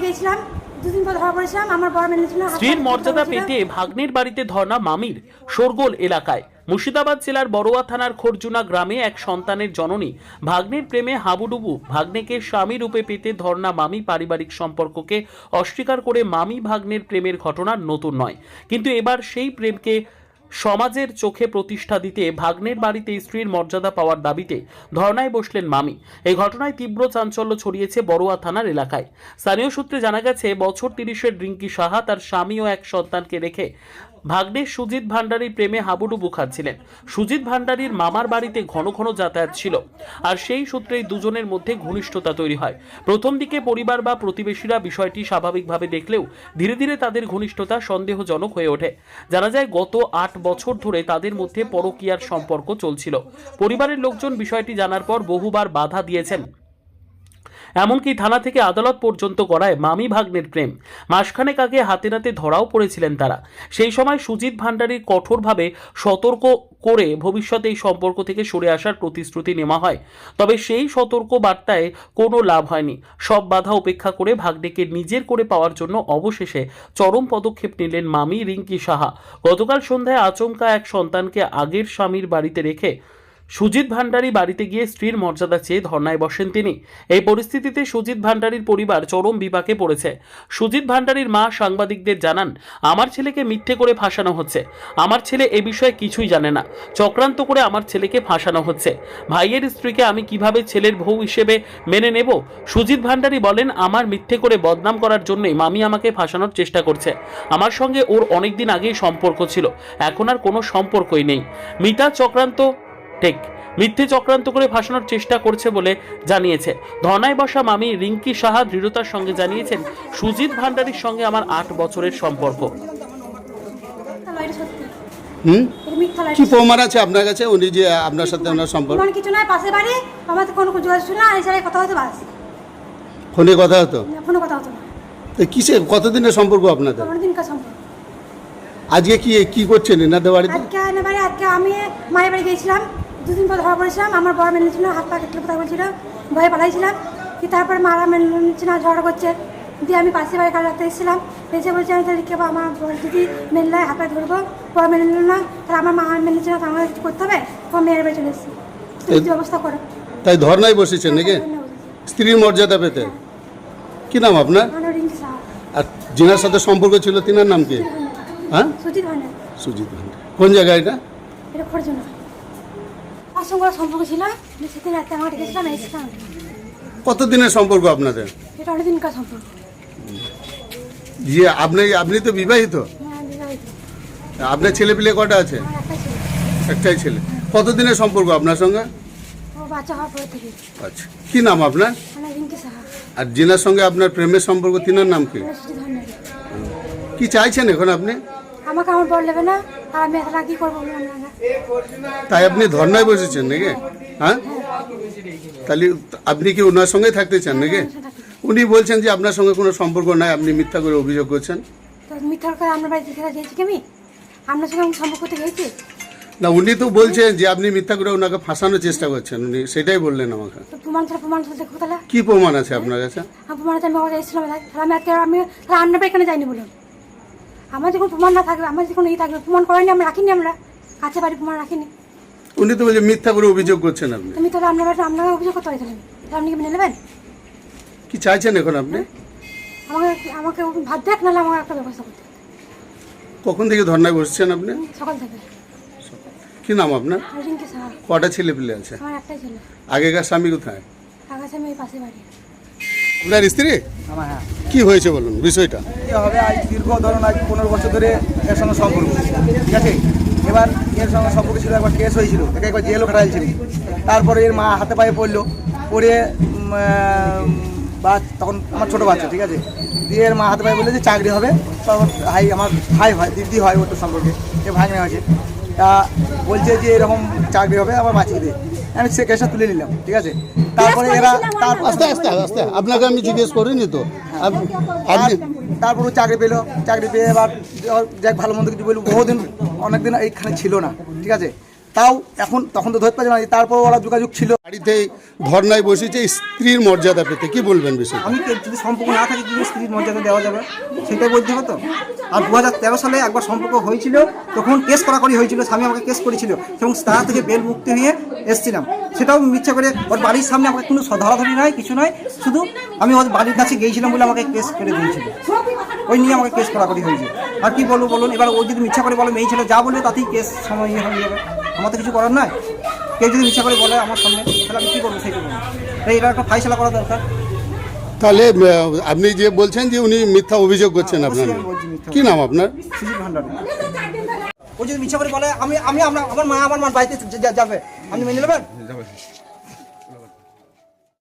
বাড়ি গেছিলাম দুদিন পর ধরা পড়েছিলাম আমার বড় মেয়ে ছিল স্ত্রীর মর্যাদা পেতে ভাগ্নের বাড়িতে মামির শোরগোল এলাকায়। মুর্শিদাবাদ জেলার বড়ুয়া থানার খরজুনা গ্রামে এক সন্তানের জননী ভাগ্নের প্রেমে হাবুডুবু ভাগ্নেকে স্বামী রূপে পেতে ধর্ণা মামি পারিবারিক সম্পর্ককে অস্বীকার করে মামি ভাগ্নের প্রেমের ঘটনা নতুন নয়। কিন্তু এবার সেই প্রেমকে সমাজের চোখে প্রতিষ্ঠা দিতে ভাগ্নের বাড়িতে স্ত্রীর মর্যাদা পাওয়ার দাবিতে ধর্নায় বসলেন মামি। এই ঘটনায় তীব্র চাঞ্চল্য ছড়িয়েছে বড়ুয়া থানার এলাকায়। স্থানীয় সূত্রে জানা গেছে, বছর তিরিশের রিঙ্কি সাহা তার স্বামী ও এক সন্তানকে রেখে ভাগ্নের সুজিত ভান্ডারীর প্রেমে হাবুডুবু খাচ্ছিলেন। সুজিত ভান্ডারীর মামার বাড়িতে ঘন ঘন যাতায়াত ছিল। আর সেই সূত্রেই দুজনের মধ্যে ঘনিষ্ঠতা তৈরি হয়। প্রথম দিকে পরিবার বা প্রতিবেশীরা বিষয়টি স্বাভাবিকভাবে দেখলেও ধীরে ধীরে তাদের ঘনিষ্ঠতা সন্দেহজনক হয়ে ওঠে। জানা যায়, গত আট বছর ধরে তাদের মধ্যে পরকীয়ার সম্পর্ক চলছিল। পরিবারের লোকজন বিষয়টি জানার পর বহুবার বাধা দিয়েছেন। এমনকি থানা থেকে আদালত পর্যন্ত করায় মামি ভাগ্নের প্রেম। মাসখানেক আগে হাতে নাতে ধরাও পড়েছিলেন তারা। সেই সময় সুজিত ভান্ডারীর কঠোরভাবে সতর্ক করে ভবিষ্যতে এই সম্পর্ক থেকে সরে আসার প্রতিশ্রুতি নেওয়া হয়। তবে সেই সতর্ক বার্তায় কোনো লাভ হয়নি। সব বাধা উপেক্ষা করে ভাগ্নেকে নিজের করে পাওয়ার জন্য অবশেষে চরম পদক্ষেপ নিলেন মামি রিঙ্কি সাহা। গতকাল সন্ধ্যায় আচমকা এক সন্তানকে আগের স্বামীর বাড়িতে রেখে সুজিত ভান্ডারী বাড়িতে গিয়ে স্ত্রীর মর্যাদা চেয়ে ধর্নায় বসেন তিনি। এই পরিস্থিতিতে সুজিত ভান্ডারীর পরিবার চরম বিপাকে পড়েছে। সুজিত ভান্ডারীর মা সাংবাদিকদের জানান, আমার ছেলেকে মিথ্যে করে ফাঁসানো হচ্ছে। আমার ছেলে এ বিষয়ে কিছুই জানে না। চক্রান্ত করে আমার ছেলেকে ফাঁসানো হচ্ছে। ভাইয়ের স্ত্রীকে আমি কীভাবে ছেলের বউ হিসেবে মেনে নেব? সুজিত ভান্ডারী বলেন, আমার মিথ্যে করে বদনাম করার জন্যই মামি আমাকে ফাঁসানোর চেষ্টা করছে। আমার সঙ্গে ওর অনেকদিন আগেই সম্পর্ক ছিল। এখন আর কোনো সম্পর্কই নেই। মিতা চক্রান্ত ঠিক মিথ্যে চক্রান্ত করে ফাঁসানোর চেষ্টা করছে বলে জানিয়েছে। ধর্নায় বসা মামি রিঙ্কি সাহা দৃঢ়তার সঙ্গে জানিয়েছেন সুজিত ভান্ডারির সঙ্গে আমার আট বছরের সম্পর্ক। হুম? কি প্রমাণ আছে আপনার কাছে? উনি যে আপনার সাথে ওনার সম্পর্ক? প্রমাণ কিছু নয় পাশে বাড়ি আমার কোনো যোগাযোগ না এই কথা হতো বাস। ফোনে কথা হতো? ফোনে কথা হতো না। তো কিসে কতদিনের সম্পর্ক আপনাদের? সম্পর্ক। আজকে কি কি করছেন এনাদের বাড়িতে? আজকে না বাড়ি আজকে আমি মায়ের বাড়ি গেছিলাম দুদিন পর ধরা পড়েছিলাম আমার বড় মেনে ছিল হাত পা কেটে কথা বলছিল ভয়ে পালাইছিলাম। কি তারপর মারা মেনে নিচ্ছে না ঝড় করছে। দিয়ে আমি পাশে বাড়ি কাল রাখতে এসেছিলাম। এসে বলছি আমি তাহলে কেবল আমার বড় দিদি মেনলে হাত পা ধরবো। বড় মেনে নিল না তাহলে আমার মা মেনে নিচ্ছে না আমাকে কিছু করতে হবে? ও মেয়ের বাড়ি চলে এসেছি। অবস্থা করো? তাই ধর্নায় বসেছেন নাকি? স্ত্রীর মর্যাদা পেতে। কি নাম আপনার? আর যিনার সাথে সম্পর্ক ছিল তিনার নাম কি? হ্যাঁ? সুজিত হয় ভান্ডারী। কোন জায়গায় এটা? এটা করছ সঙ্গে ওর সম্পর্ক ছিল যে সেদিন রাতে আমার ডেকেছিলাম এসেছিলাম কতদিনের সম্পর্ক আপনাদের? এটা অনেকদিনকার সম্পর্ক। যে আপনি আপনি তো বিবাহিত? হ্যাঁ বিবাহিত। আপনার ছেলে পিলে কটা আছে? আমার একটা ছিল। একটাই ছেলে। কতদিনের সম্পর্ক আপনার সঙ্গে? ও বাচ্চা হওয়ার পরে থেকে। আচ্ছা কি নাম আপনার? আমার রিঙ্কি সাহা। আর যিনার সঙ্গে আপনার প্রেমের সম্পর্ক তিনার নাম কি? কি চাইছেন এখন আপনি? আমাকে আমার বল নেবে না আর আমি কি করব বলুন তাই আপনি ধর্নায় বসেছেন নাকি? হ্যাঁ? তাহলে আপনি কি ওনার সঙ্গে থাকতে চান নাকি? উনি বলছেন যে আপনার সঙ্গে কোনো সম্পর্ক নাই আপনি মিথ্যা করে অভিযোগ করছেন। তো মিথ্যার করে আপনার বাড়িতে খেলা দিয়েছি কি আমি? আপনার সঙ্গে আমি সম্পর্ক করতে না উনি তো বলছেন যে আপনি মিথ্যা করে ওনাকে ফাঁসানোর চেষ্টা করছেন উনি সেটাই বললেন আমাকে। প্রমাণ ছাড়া প্রমাণ ছাড়া দেখো তাহলে? কি প্রমাণ আছে আপনার কাছে? আমি প্রমাণ আমি ওখানে এসেছিলাম তাহলে আমি আজকে আমি তাহলে আপনার এখানে যাইনি বলুন। আমার যখন প্রমাণ না থাকবে আমার যখন ই থাকবে প্রমাণ করেনি আমরা রাখিনি আমরা। কাছে বাড়ি প্রমাণ রাখিনি। উনি তো বলছেন মিথ্যা করে অভিযোগ করছেন আপনি। তুমি তাহলে আপনার বাড়িতে আপনাকে অভিযোগ করতে পারি আপনি কি মেনে নেবেন? কি চাইছেন এখন আপনি? আমাকে আমাকে ভাত দেখ নাহলে আমার একটা ব্যবস্থা করতে কখন থেকে ধর্নায় বসছেন আপনি? সকাল থেকে। কি নাম আপনার? রিঙ্কি সাহা। কটা ছেলে পিলে আছে? আমার একটাই ছেলে। আগেকার স্বামী কোথায়? আগাছে আমি এই পাশে বাড়ি। আপনার স্ত্রী? আমার হ্যাঁ। কি হয়েছে বলুন বিষয়টা? কি হবে আজ দীর্ঘ ধরুন আজ পনেরো বছর ধরে এর সঙ্গে সম্পর্ক। ঠিক আছে? এবার এর সঙ্গে সম্পর্ক ছিল, একবার কেস হয়েছিল, একে একবার জেলও খাটা হয়েছিল তারপরে এর মা হাতে পায়ে পড়ল, পড়ে বা তখন আমার ছোটো বাচ্চা, ঠিক আছে? দিয়ে এর মা হাতে পায়ে বলল যে চাকরি হবে ভাই আমার ভাই হয়, দিদি হয় ওর সম্পর্কে, এ ভাই নেওয়া আছে তা বলছে যে এরকম চাকরি হবে, আমার বাঁচিয়ে দে। আমি সে কেসটা তুলে নিলাম, ঠিক আছে? তারপরে এরা তারপর আস্তে আস্তে আস্তে আপনাকে আমি জিজ্ঞেস করিনি তো। আপ- আপনি তারপর চাকরি পেল চাকরি পেয়ে এবার যাক ভালো মন্দ কিছু বলব বহুদিন অনেকদিন এইখানে ছিল না ঠিক আছে? তাও এখন তখন তো ধরতে পারছে না তারপর ওরা যোগাযোগ ছিল। বাড়িতে ধর্নায় বসেছে স্ত্রীর মর্যাদা পেতে কি বলবেন বিষয় আমি যদি সম্পর্ক না থাকে যদি স্ত্রীর মর্যাদা দেওয়া যাবে? সেটাই বলতে হবে তো। আর দু হাজার তেরো সালে একবার সম্পর্ক হয়েছিল তখন কেস করাকরি হয়েছিল স্বামী আমাকে কেস করেছিল এবং তারা থেকে বেল মুক্তি হয়ে এসেছিলাম। সেটাও ইচ্ছা করে ওর বাড়ির সামনে আমাকে কোনো ধরাধরি নয় কিছু নয় শুধু আমি ওর বাড়ির কাছে গিয়েছিলাম বলে আমাকে কেস করে দিয়েছিল। ওই নিয়ে আমাকে কেস করাকরি হয়েছে। আর কি বলব বলুন এবার ও যদি মিথ্যা করে বলে মেয়ে ছিল যা বলবে তাতেই কেস সময় ইয়ে হয়ে যাবে। আমার তো কিছু করার নাই। কেউ যদি মিথ্যা করে বলে আমার সামনে তাহলে আমি কী করব সেইটুকু তাই এটা একটা ফাইসলা করা দরকার। তাহলে আপনি যে বলছেন যে উনি মিথ্যা অভিযোগ করছেন আপনার বলছি মিথ্যা। কি নাম আপনার? সুজিত ভান্ডারী। ও যদি মিছা করে বলে, আমি আমি আমরা মা আমার মা বাড়িতে যাবে। আপনি মেনে নেবেন?